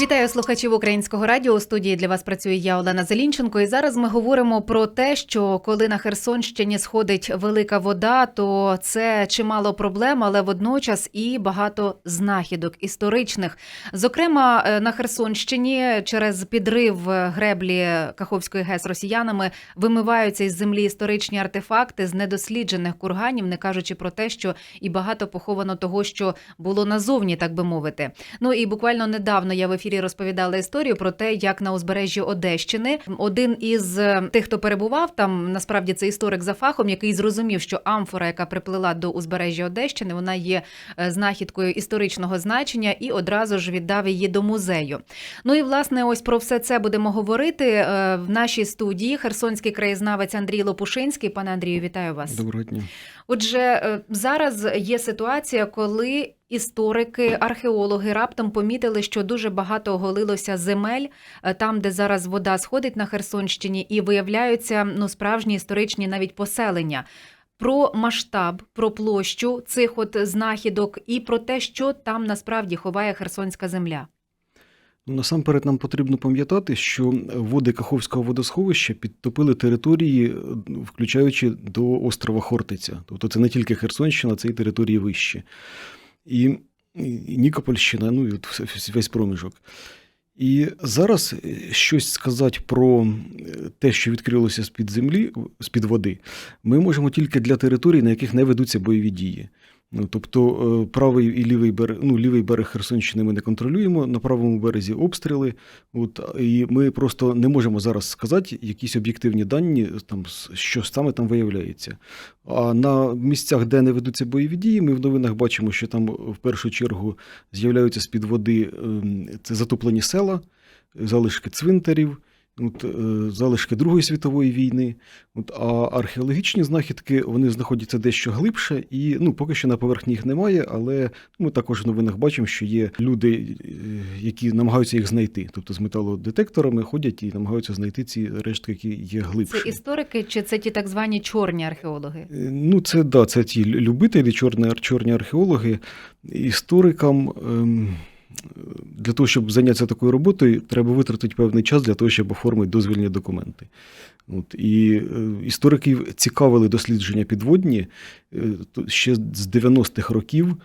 Вітаю слухачів українського радіо. У студії для вас працює я Олена Зелінченко. І зараз ми говоримо про те, що коли на Херсонщині сходить велика вода, то це чимало проблем, але водночас і багато знахідок історичних. Зокрема, е, на Херсонщині через підрив греблі Каховської ГЕС росіянами вимиваються із землі історичні артефакти з недосліджених курганів, не кажучи про те, що і багато поховано того, що було назовні, так би мовити. Ну і буквально недавно я в ефірі розповідала історію про те, як на узбережжі Одещини один із е, тих, хто перебував там, насправді це історик за фахом, який зрозумів, що амфора, яка приплила до узбережжя Одещини, вона є е, знахідкою історичного значення, і одразу ж віддав її до музею. Ну і власне, ось про все це будемо говорити е, в нашій студії. Херсонський краєзнавець Андрій Лопушинський. Пане Андрію, вітаю вас. Доброго дня. Отже, зараз є ситуація, коли історики, археологи раптом помітили, що дуже багато оголилося земель е, там, де зараз вода сходить на Херсонщині, і виявляються ну справжні історичні навіть поселення. Про масштаб, про площу цих от знахідок і про те, що там насправді ховає херсонська земля. Ну, насамперед нам потрібно пам'ятати, що води Каховського водосховища підтопили території, е, включаючи до острова Хортиця. Тобто це не тільки Херсонщина, це і території вищі. І, і Нікопольщина, ну і весь проміжок. І зараз е, щось сказати про е, те, що відкрилося з-під землі, з-під води, ми можемо тільки для територій, на яких не ведуться бойові дії. Ну, тобто е, правий і лівий берег, ну, лівий берег Херсонщини ми не контролюємо, на правому березі обстріли. От, і ми просто не можемо зараз сказати якісь об'єктивні дані, там, що саме там виявляється. А на місцях, де не ведуться бойові дії, ми в новинах бачимо, що там в першу чергу з'являються з-під води ем, це затоплені села, залишки цвинтарів. От, е, залишки Другої світової війни, от, а археологічні знахідки вони знаходяться дещо глибше, і ну, поки що на поверхні їх немає, але ми також в новинах бачимо, що є люди, е, які намагаються їх знайти. Тобто з металодетекторами ходять і намагаються знайти ці рештки, які є глибше. Це історики чи це ті так звані чорні археологи? Е, Ну, це да, це ті любителі, чорні, чорні археологи. Історикам ем, для того, щоб зайнятися такою роботою, треба витратити певний час для того, щоб оформити дозвільні документи. От, і е, істориків цікавили дослідження підводні. Е, ще з 90-х років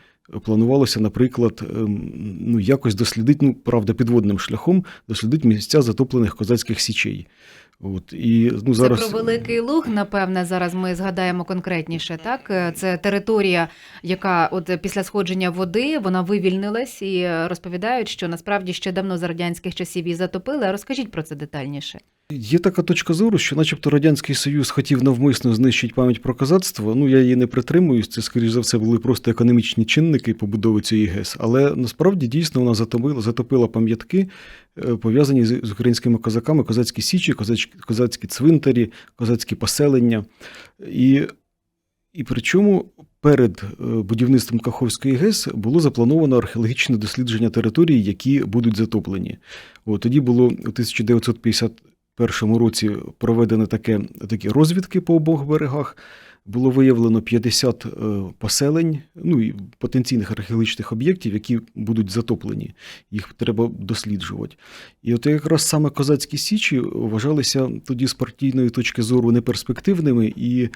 планувалося, наприклад, ем, ну, якось дослідити, ну, правда, підводним шляхом, дослідити місця затоплених козацьких січей. От, і, ну, зараз... Це про Великий Луг, напевне, зараз ми згадаємо конкретніше. Так, Е, це територія, яка от після сходження води вона вивільнилась і розповідають, що насправді ще давно за радянських часів її затопили. Розкажіть про це детальніше. Є така точка зору, що, начебто, Радянський Союз хотів навмисно знищити пам'ять про козацтво. Ну, я її не притримуюсь. Це, скоріш за все, були просто економічні чинники побудови цієї ГЕС. Але насправді дійсно вона затопила, затопила пам'ятки, пов'язані з, українськими козаками, козацькі січі, козацькі, козацькі цвинтарі, козацькі поселення. І, і причому перед е, будівництвом Каховської ГЕС було заплановано археологічне дослідження територій, які будуть затоплені. От, тоді було у 1950 першому році проведено таке, такі розвідки по обох берегах. Було виявлено 50 е, поселень, ну і потенційних археологічних об'єктів, які будуть затоплені. Їх треба досліджувати. І от якраз саме козацькі січі вважалися тоді з партійної точки зору неперспективними і, е,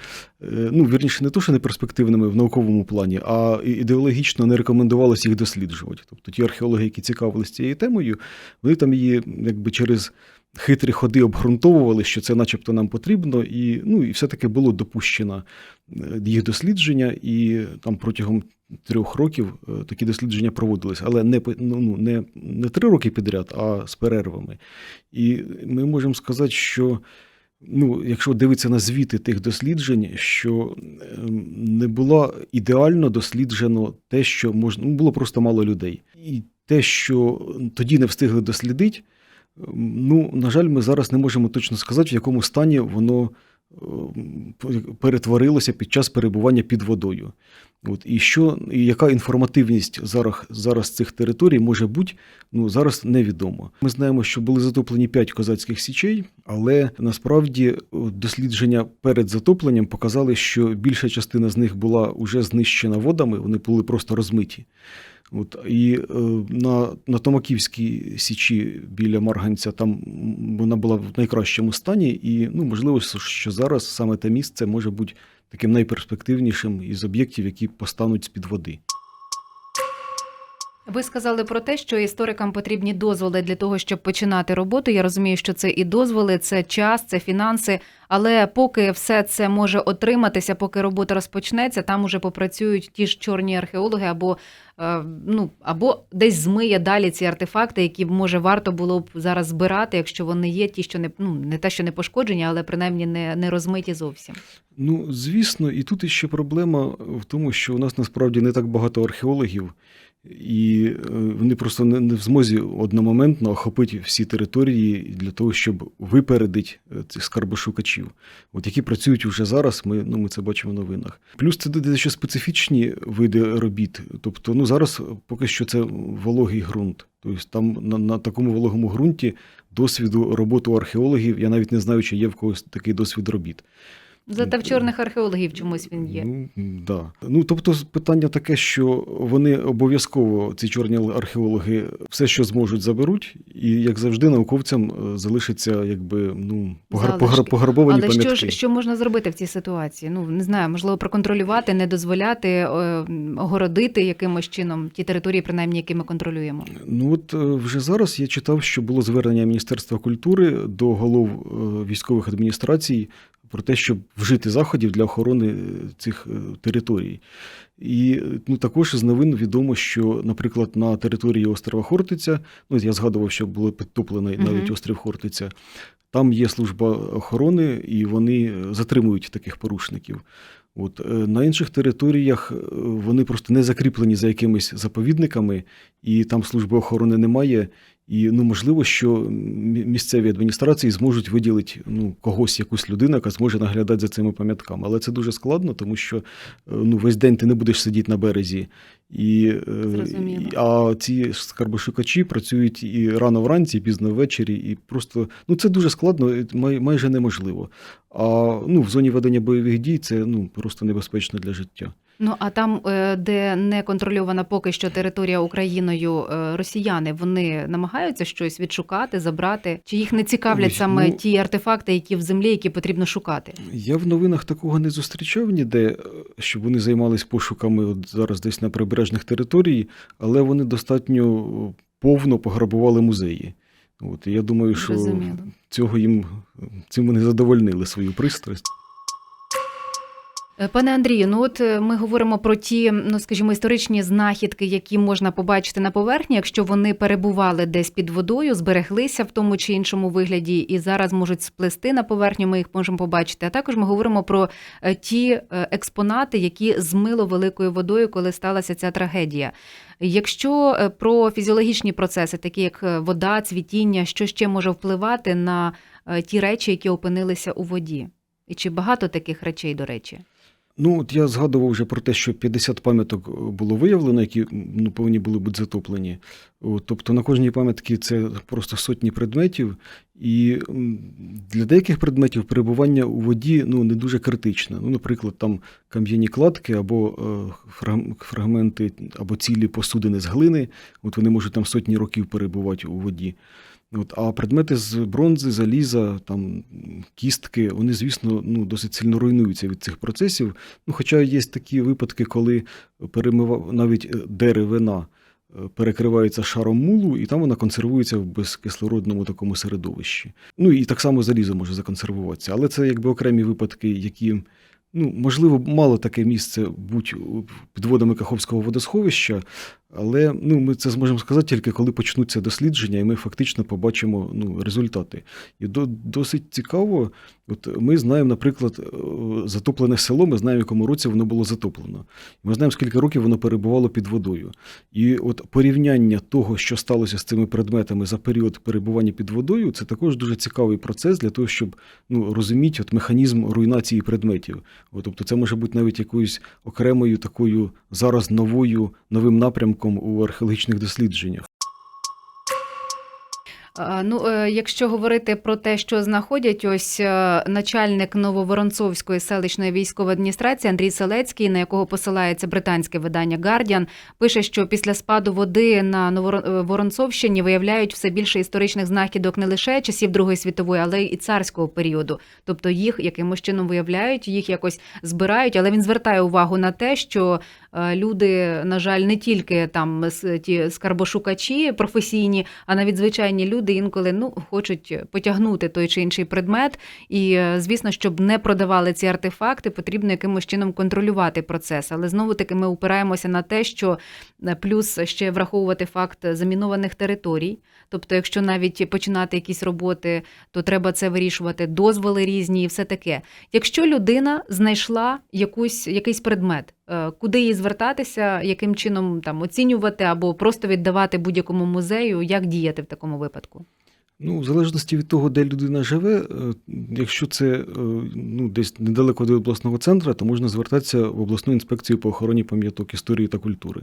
ну, вірніше, не то, що неперспективними в науковому плані, а ідеологічно не рекомендувалося їх досліджувати. Тобто ті археологи, які цікавилися цією темою, вони там її якби через хитрі ходи обґрунтовували, що це начебто нам потрібно, і, ну, і все-таки було допущено е, їх дослідження, і там протягом трьох років е, такі дослідження проводились, але не, ну, ну, не, не три роки підряд, а з перервами. І ми можемо сказати, що. Ну, якщо дивитися на звіти тих досліджень, що ем, не було ідеально досліджено те, що можна, ну, було просто мало людей. І те, що тоді не встигли дослідити, Ну, на жаль, ми зараз не можемо точно сказати, в якому стані воно е, перетворилося під час перебування під водою. От, і що, і яка інформативність зараз, зараз цих територій може бути, ну зараз невідомо. Ми знаємо, що були затоплені п'ять козацьких січей, але насправді дослідження перед затопленням показали, що більша частина з них була вже знищена водами, вони були просто розмиті. От, і е, на, на Томаківській січі біля Марганця там вона була в найкращому стані, і ну, можливо, що зараз саме те місце може бути таким найперспективнішим із об'єктів, які постануть з-під води. Ви сказали про те, що історикам потрібні дозволи для того, щоб починати роботу. Я розумію, що це і дозволи, це час, це фінанси. Але поки все це може отриматися, поки робота розпочнеться, там уже попрацюють ті ж чорні археологи, або е, ну або десь змиє далі ці артефакти, які може варто було б зараз збирати, якщо вони є, ті, що не ну не те, що не пошкоджені, але принаймні не, не розмиті зовсім. Ну, звісно, і тут іще проблема в тому, що у нас насправді не так багато археологів, і е, вони просто не, в змозі одномоментно охопити всі території для того, щоб випередити е, цих скарбошукачів, от які працюють вже зараз. Ми, ну, ми це бачимо в новинах. Плюс це дещо специфічні види робіт. Тобто, ну зараз поки що це вологий ґрунт. Тобто там на, на такому вологому ґрунті досвіду роботи археологів, я навіть не знаю, чи є в когось такий досвід робіт. Зате в чорних археологів чомусь він є. Ну, да. ну, тобто, питання таке, що вони обов'язково, ці чорні археологи, все, що зможуть, заберуть, і, як завжди, науковцям е, залишиться якби, ну, погар, пограбовані Але що ж що можна зробити в цій ситуації? Ну не знаю, можливо, проконтролювати, не дозволяти, е, огородити якимось чином ті території, принаймні, які ми контролюємо. Ну от е, вже зараз я читав, що було звернення Міністерства культури до голов військових адміністрацій про те, щоб вжити заходів для охорони е, цих е, територій. І ну, також з новин відомо, що, наприклад, на території острова Хортиця, ну я згадував, що було підтоплений Мгм. навіть острів Хортиця. Там є служба охорони, і вони е, затримують таких порушників. От на інших територіях вони просто не закріплені за якимись заповідниками, і там служби охорони немає. І ну можливо, що місцеві адміністрації зможуть виділити ну когось, якусь людину, яка зможе наглядати за цими пам'ятками. Але це дуже складно, тому що е, ну весь день ти не будеш сидіти на березі. І, е, Зрозуміло. і- а ці скарбошукачі працюють і рано вранці, і пізно ввечері, і просто ну це дуже складно, май- майже неможливо. А ну в зоні ведення бойових дій це ну просто небезпечно для життя. Ну а там, е, де не контрольована поки що територія Україною, е, росіяни вони намагаються щось відшукати, забрати, чи їх не цікавлять Ой, саме ну- ті артефакти, які в землі, які потрібно шукати? Я в новинах такого не зустрічав ніде, е, щоб вони займались пошуками от зараз десь на прибережних території, але вони достатньо повно пограбували музеї. От, і я думаю, що Зрозуміло. цього їм цим вони задовольнили свою пристрасть. Е, Пане Андрію, ну от е, ми говоримо про ті, ну скажімо, історичні знахідки, які можна побачити на поверхні, якщо вони перебували десь під водою, збереглися в тому чи іншому вигляді, і зараз можуть сплести на поверхню. Ми їх можемо побачити. А також ми говоримо про е, ті експонати, які змило великою водою, коли сталася ця трагедія. Якщо про фізіологічні процеси, такі як вода, цвітіння, що ще може впливати на ті речі, які опинилися у воді? І чи багато таких речей, до речі? Ну, от я згадував вже про те, що 50 пам'яток е, було виявлено, які ну, повинні були бути затоплені. Тобто на кожній пам'ятці це просто сотні предметів, і для деяких предметів перебування у воді ну, не дуже критичне. Ну, наприклад, там кам'яні кладки або е, фрагменти або цілі посудини з глини, от вони можуть там сотні років перебувати у воді. От, а предмети з бронзи, заліза, там кістки, вони, звісно, ну, досить сильно руйнуються від цих процесів. Ну, хоча є такі випадки, коли перемива навіть е, деревина перекривається шаром мулу, і там вона консервується в безкислородному такому середовищі. Ну і так само залізо може законсервуватися. Але це якби окремі випадки, які. Ну, можливо, мало таке місце будь під водами Каховського водосховища, але ну, ми це зможемо сказати тільки коли почнуться дослідження, і ми фактично побачимо ну, результати. І до, досить цікаво, от ми знаємо, наприклад, е, затоплене село, ми знаємо, в якому році воно було затоплено. Ми знаємо, скільки років воно перебувало під водою. І от порівняння того, що сталося з цими предметами за період перебування під водою, це також дуже цікавий процес для того, щоб ну, розуміти от механізм руйнації предметів. От, тобто це може бути навіть якоюсь окремою такою зараз новою новим напрямком у археологічних дослідженнях. Ну, е, якщо говорити про те, що знаходять, ось е, начальник Нововоронцовської селищної військової адміністрації Андрій Селецький, на якого посилається британське видання Guardian, пише, що після спаду води на Нововоронцовщині виявляють все більше історичних знахідок не лише часів Другої світової, але й царського періоду. Тобто їх якимось чином виявляють, їх якось збирають. Але він звертає увагу на те, що е, люди, на жаль, не тільки там ті скарбошукачі професійні, а навіть звичайні люди інколи ну хочуть потягнути той чи інший предмет. І е, звісно, щоб не продавали ці артефакти, потрібно якимось чином контролювати процес. Але знову таки ми упираємося на те, що е, плюс ще враховувати факт замінованих територій. Тобто, якщо навіть починати якісь роботи, то треба це вирішувати, дозволи різні і все таке. Якщо людина знайшла якусь якийсь предмет, куди їй звертатися, яким чином там оцінювати або просто віддавати будь-якому музею, як діяти в такому випадку? Ну, в залежності від того, де людина живе, е, якщо це е, ну, десь недалеко від обласного центру, то можна звертатися в обласну інспекцію по охороні пам'яток історії та культури.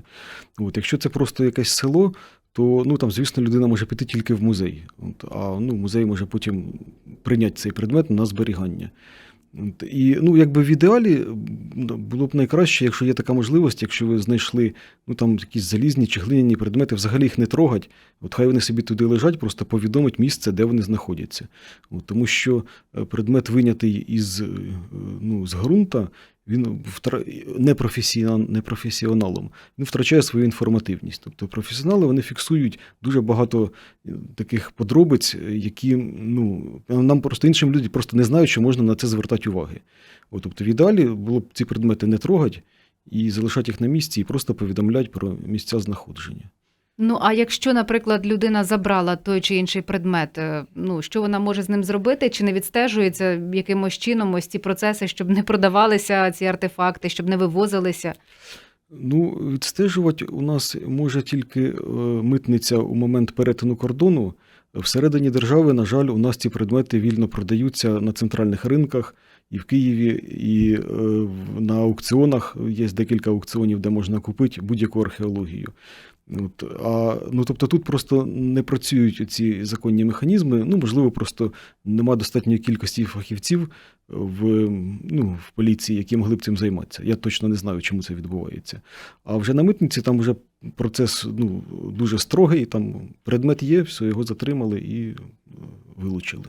От, якщо це просто якесь село, то ну, там, звісно, людина може піти тільки в музей. От, а ну, музей може потім прийняти цей предмет на зберігання. І ну, якби в ідеалі було б найкраще, якщо є така можливість, якщо ви знайшли ну, там, якісь залізні чи глиняні предмети, взагалі їх не трогать, От хай вони собі туди лежать, просто повідомить місце, де вони знаходяться. От, тому що е, предмет винятий із е, ну, з ґрунта, він втра... непрофесіон... непрофесіоналом, він втрачає свою інформативність. Тобто професіонали вони фіксують дуже багато е, таких подробиць, е, які ну, нам просто іншим людям просто не знають, що можна на це звертати уваги. От, тобто, в ідеалі було б ці предмети не трогати і залишати їх на місці, і просто повідомляти про місця знаходження. Ну а якщо, наприклад, людина забрала той чи інший предмет, е, ну що вона може з ним зробити? Чи не відстежується якимось чином ось ці процеси, щоб не продавалися ці артефакти, щоб не вивозилися? Ну, відстежувати у нас може тільки е, митниця у момент перетину кордону. Всередині держави, на жаль, у нас ці предмети вільно продаються на центральних ринках і в Києві, і е, на аукціонах. Є декілька аукціонів, де можна купити будь-яку археологію. От, а, ну, тобто тут просто не працюють ці законні механізми. Ну, можливо, просто нема достатньої кількості фахівців в, ну, в поліції, які могли б цим займатися. Я точно не знаю, чому це відбувається. А вже на митниці там вже процес ну, дуже строгий, там предмет є, все, його затримали і е, вилучили.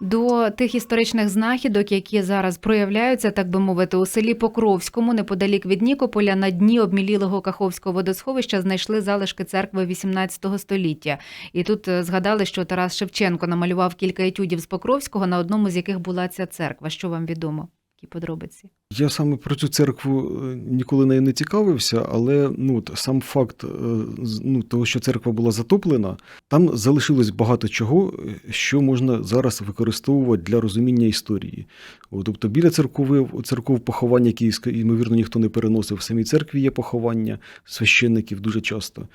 До тих історичних знахідок, які зараз проявляються, так би мовити, у селі Покровському, неподалік від Нікополя, на дні обмілілого Каховського водосховища знайшли залишки церкви XVIII століття. І тут е, згадали, що Тарас Шевченко намалював кілька етюдів з Покровського, на одному з яких була ця церква. Що вам відомо? Які подробиці? Я саме про цю церкву е, ніколи нею не цікавився, але ну, сам факт е, ну, того, що церква була затоплена, там залишилось багато чого, е, що можна зараз використовувати для розуміння історії. От, тобто біля церкви, церков поховання, які, ймовірно, ніхто не переносив. В самій церкві є поховання священників дуже часто.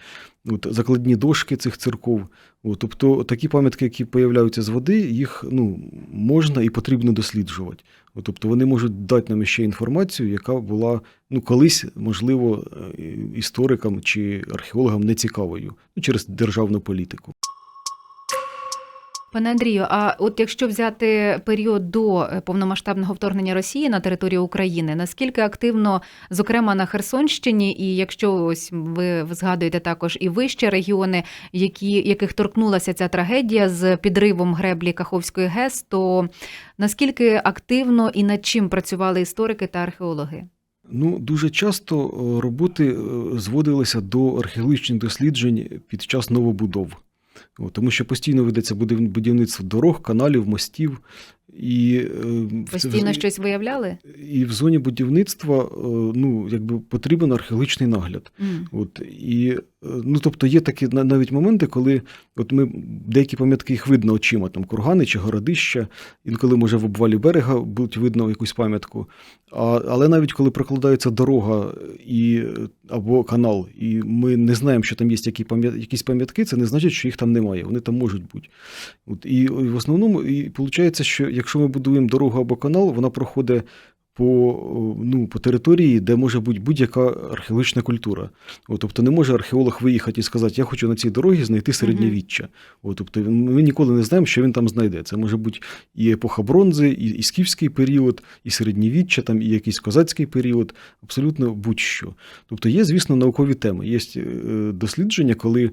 От, закладні дошки цих церков. От, тобто такі пам'ятки, які появляються з води, їх ну, можна і потрібно досліджувати. Тобто вони можуть дати нам ще інформацію, яка була ну, колись, можливо, е, історикам чи археологам не цікавою ну, через державну політику. Пане Андрію, а от якщо взяти період до е, повномасштабного вторгнення Росії на територію України, наскільки активно, зокрема на Херсонщині, і якщо ось ви згадуєте також і вище регіони, які, яких торкнулася ця трагедія з підривом греблі Каховської ГЕС, то наскільки активно і над чим працювали історики та археологи? Ну, дуже часто е, роботи е, зводилися до археологічних досліджень під час новобудов. Тому що постійно ведеться будівництво дорог, каналів, мостів. І, е, в Постійно щось виявляли? і в зоні будівництва е, ну, якби потрібен археологічний нагляд. М. От, і, е, ну, тобто є такі навіть моменти, коли от ми, деякі пам'ятки їх видно очима, там кургани чи городища, інколи може в обвалі берега будуть видно якусь пам'ятку. А, але навіть коли прокладається дорога і, або канал, і ми не знаємо, що там є які якісь пам'ятки, це не значить, що їх там немає. Вони там можуть бути. От, і в основному і виходить, що якщо ми будуємо дорогу або канал, вона проходить по, ну, по території, де може бути будь-яка археологічна культура. От, тобто не може археолог виїхати і сказати, я хочу на цій дорогі знайти середньовіччя. От, тобто ми ніколи не знаємо, що він там знайде. Це може бути і епоха бронзи, і, і скіфський період, і середньовіччя, там, і якийсь козацький період, абсолютно будь-що. Тобто є, звісно, наукові теми. Є е, дослідження, коли е,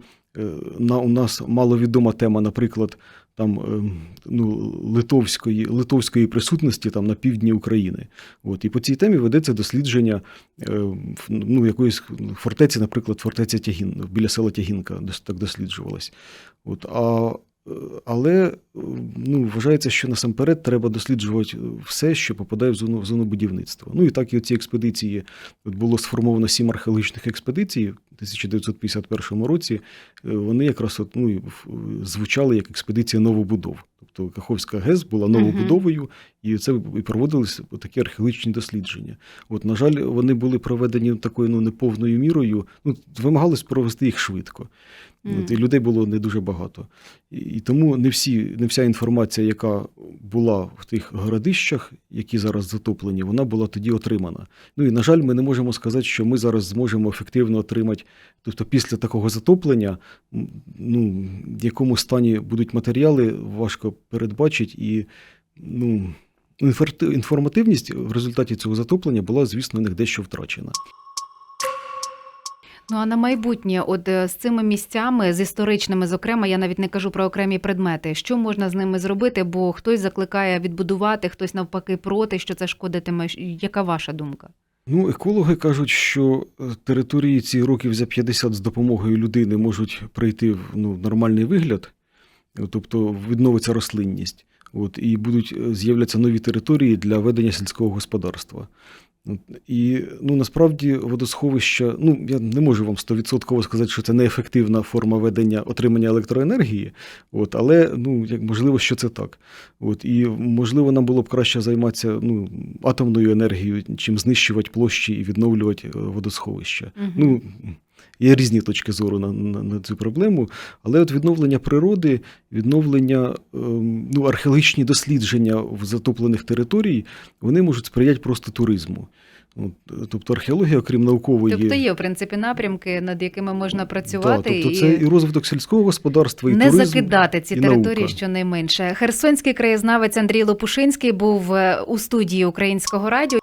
на, у нас маловідома тема, наприклад, там, е, ну, литовської, литовської присутності там, на півдні України. От, і по цій темі ведеться дослідження е, ну, якоїсь фортеці, наприклад, фортеця Тягін, біля села Тягінка, так досліджувалась. От, а, е, але е, ну, вважається, що насамперед треба досліджувати все, що попадає в зону, в зону будівництва. Ну і так і ці експедиції було сформовано сім археологічних експедицій 1951 році. Е, Вони якраз от, ну, звучали як експедиція новобудов. Тобто Каховська ГЕС була новобудовою, і це і проводились такі археологічні дослідження. От, на жаль, вони були проведені такою ну, неповною мірою. Ну, вимагалось провести їх швидко. От, і людей було не дуже багато. І, і тому не, всі, не вся інформація, яка була в тих городищах, які зараз затоплені, вона була тоді отримана. Ну і на жаль, ми не можемо сказати, що ми зараз зможемо ефективно отримати. Тобто, після такого затоплення, ну, в якому стані будуть матеріали, важко передбачити. І ну, інформативність в результаті цього затоплення була, звісно, них дещо втрачена. Ну а на майбутнє, от е, з цими місцями, з історичними, зокрема, я навіть не кажу про окремі предмети. Що можна з ними зробити? Бо хтось закликає відбудувати, хтось навпаки проти, що це шкодитиме. Яка ваша думка? Ну, екологи кажуть, що е, території ці років за 50 з допомогою людини можуть прийти в ну, нормальний вигляд, е, тобто відновиться рослинність. От, і будуть з'являтися нові території для ведення сільського господарства. І ну, насправді водосховища, ну я не можу вам стовідсотково сказати, що це неефективна форма ведення отримання електроенергії, от, але ну, як, можливо, що це так. От, і можливо, нам було б краще займатися ну, атомною енергією, чим знищувати площі і відновлювати е, водосховища. Угу. Ну, є різні точки зору на, на, на цю проблему, але от відновлення природи, відновлення, ем, ну, археологічні дослідження в затоплених територій, вони можуть сприяти просто туризму. Тобто археологія, окрім наукової, Тобто є, в принципі, напрямки, над якими можна працювати Да, тобто і це і розвиток сільського господарства, і не туризм. закидати ці і території наука. щонайменше. Херсонський краєзнавець Андрій Лопушинський був е, у студії Українського радіо.